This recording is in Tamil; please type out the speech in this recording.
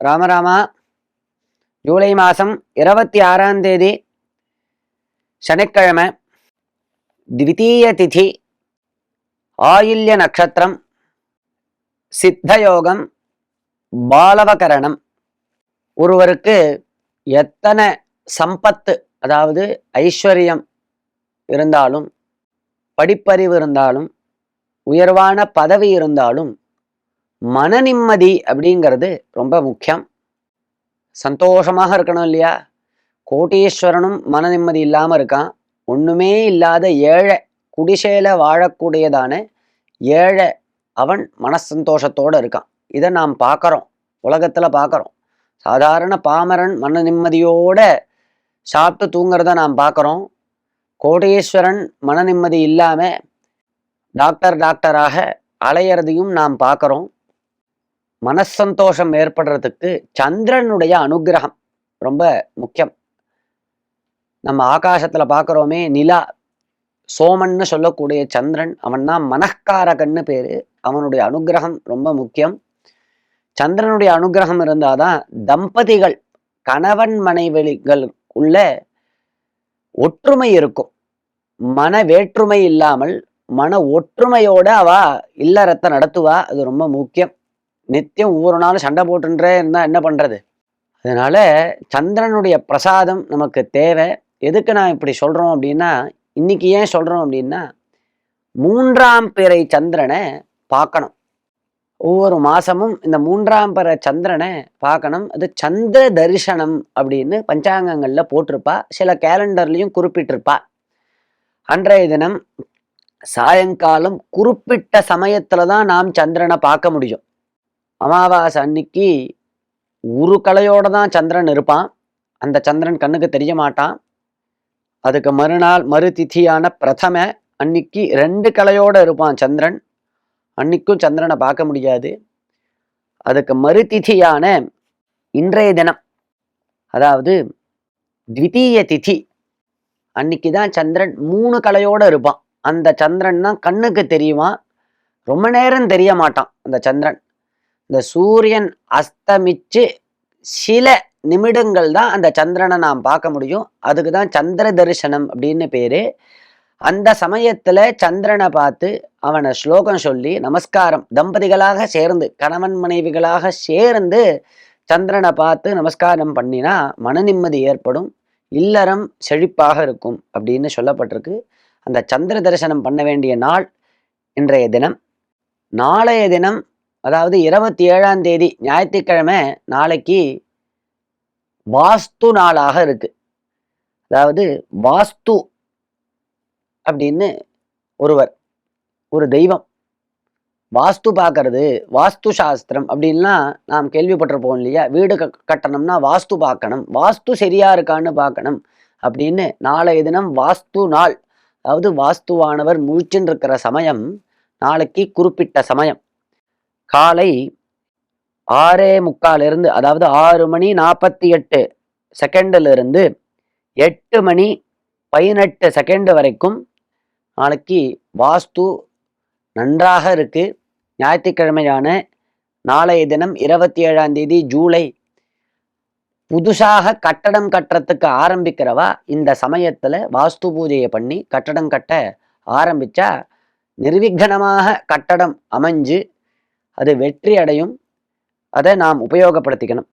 ராமராமா ஜூலை மாதம் இருபத்தி ஆறாம் தேதி சனிக்கிழமை த்விதீய திதி ஆயில்ய நட்சத்திரம் சித்தயோகம் பாலவகரணம். ஒருவருக்கு எத்தனை சம்பத்து அதாவது ஐஸ்வர்யம் இருந்தாலும் படிப்பறிவு இருந்தாலும் உயர்வான பதவி இருந்தாலும் மன நிம்மதி அப்படிங்கிறது ரொம்ப முக்கியம். சந்தோஷமாக இருக்கணும் இல்லையா? கோட்டீஸ்வரனும் மன நிம்மதி இல்லாமல் இருக்கான். ஒன்றுமே இல்லாத ஏழை குடிசையில் வாழக்கூடியதான ஏழை அவன் மனசந்தோஷத்தோடு இருக்கான். இதை நாம் பார்க்குறோம். உலகத்தில் பார்க்குறோம். சாதாரண பாமரன் மன நிம்மதியோட சாப்பிட்டு தூங்குறத நாம் பார்க்குறோம். கோடீஸ்வரன் மன நிம்மதி இல்லாமல் டாக்டர் டாக்டராக அலையிறதையும் நாம் பார்க்குறோம். மனசந்தோஷம் ஏற்படுறதுக்கு சந்திரனுடைய அனுகிரகம் ரொம்ப முக்கியம். நம்ம ஆகாசத்தில் பார்க்குறோமே நிலா சோமன்னு சொல்லக்கூடிய சந்திரன் அவன் தான் மனக்காரகன்னு பேர். அவனுடைய அனுகிரகம் ரொம்ப முக்கியம். சந்திரனுடைய அனுகிரகம் இருந்தாதான் தம்பதிகள் கணவன் மனைவிகள் உள்ள ஒற்றுமை இருக்கும். மன வேற்றுமை இல்லாமல் மன ஒற்றுமையோட அவ இல்லறத்தை நடத்துவா அது ரொம்ப முக்கியம். நித்தியம் ஒவ்வொரு நாளும் சண்டை போட்டுன்றே இருந்தால் என்ன பண்றது? அதனால சந்திரனுடைய பிரசாதம் நமக்கு தேவை. எதுக்கு நான் இப்படி சொல்றோம் அப்படின்னா இன்னைக்கு ஏன் சொல்றோம் அப்படின்னா மூன்றாம் பிறை சந்திரனை பார்க்கணும். ஒவ்வொரு மாசமும் இந்த மூன்றாம் பிற சந்திரனை பார்க்கணும். அது சந்திர தரிசனம் அப்படின்னு பஞ்சாங்கங்களில் போட்டிருப்பா. சில கேலண்டர்லையும் குறிப்பிட்டிருப்பா. அன்றைய தினம் சாயங்காலம் குறிப்பிட்ட சமயத்தில் தான் நாம் சந்திரனை பார்க்க முடியும். அமாவாசை அன்னைக்கு ஒரு கலையோடு தான் சந்திரன் இருப்பான். அந்த சந்திரன் கண்ணுக்கு தெரிய மாட்டான். அதுக்கு மறுநாள் மறு திதியான பிரதம அன்னைக்கு ரெண்டு கலையோட இருப்பான் சந்திரன். அன்னைக்கும் சந்திரனை பார்க்க முடியாது. அதுக்கு மறுதிதியான இன்றைய தினம் அதாவது த்விதீய திதி அன்னைக்கு தான் சந்திரன் மூணு கலையோட இருப்பான். அந்த சந்திரன் தான் கண்ணுக்கு தெரியுமா? ரொம்ப நேரம் தெரிய மாட்டான் அந்த சந்திரன். இந்த சூரியன் அஸ்தமிச்சு சில நிமிடங்கள் தான் அந்த சந்திரனை நாம் பார்க்க முடியும். அதுக்கு தான் சந்திர தரிசனம் அப்படின்னு பேரு. அந்த சமயத்துல சந்திரனை பார்த்து அவனை ஸ்லோகம் சொல்லி நமஸ்காரம் தம்பதிகளாக சேர்ந்து கணவன் மனைவிகளாக சேர்ந்து சந்திரனை பார்த்து நமஸ்காரம் பண்ணினா மன நிம்மதி ஏற்படும். இல்லறம் செழிப்பாக இருக்கும் அப்படின்னு சொல்லப்பட்டிருக்கு. அந்த சந்திர தரிசனம் பண்ண வேண்டிய நாள் இன்றைய தினம். நாளைய தினம் அதாவது இருபத்தி ஏழாம் தேதி ஞாயிற்றுக்கிழமை நாளைக்கு வாஸ்து நாளாக இருக்கு. அதாவது வாஸ்து அப்படின்னு ஒருவர் ஒரு தெய்வம். வாஸ்து பார்க்கறது வாஸ்து சாஸ்திரம் அப்படின்லாம் நாம் கேள்விப்பட்டிருப்போம் இல்லையா? வீடு க- கட்டணும்னா வாஸ்து பார்க்கணும். வாஸ்து சரியா இருக்கான்னு பார்க்கணும் அப்படின்னு நாளைய தினம் வாஸ்து நாள் அதாவது வாஸ்துவானவர் முழிச்சுன்னு இருக்கிற சமயம் நாளைக்கு குறிப்பிட்ட சமயம். காலை ஆறே முக்காலிருந்து அதாவது ஆறு மணி நாற்பத்தி எட்டு செகண்டிலிருந்து எட்டு மணி பதினெட்டு செகண்ட் வரைக்கும் நாளைக்கு வாஸ்து நன்றாக இருக்குது ஞாயிற்றுக்கிழமையான நாளைய தினம் இருபத்தி ஏழாம் தேதி ஜூலை. புதுசாக கட்டடம் கட்டுறதுக்கு ஆரம்பிக்கிறவா இந்த சமயத்தில் வாஸ்து பூஜையை பண்ணி கட்டடம் கட்ட ஆரம்பித்தா நிர்விக்கனமாக கட்டடம் அமைஞ்சு அது வெற்றி அடையும் அதை நாம் உபயோகப்படுத்திக்கணும்.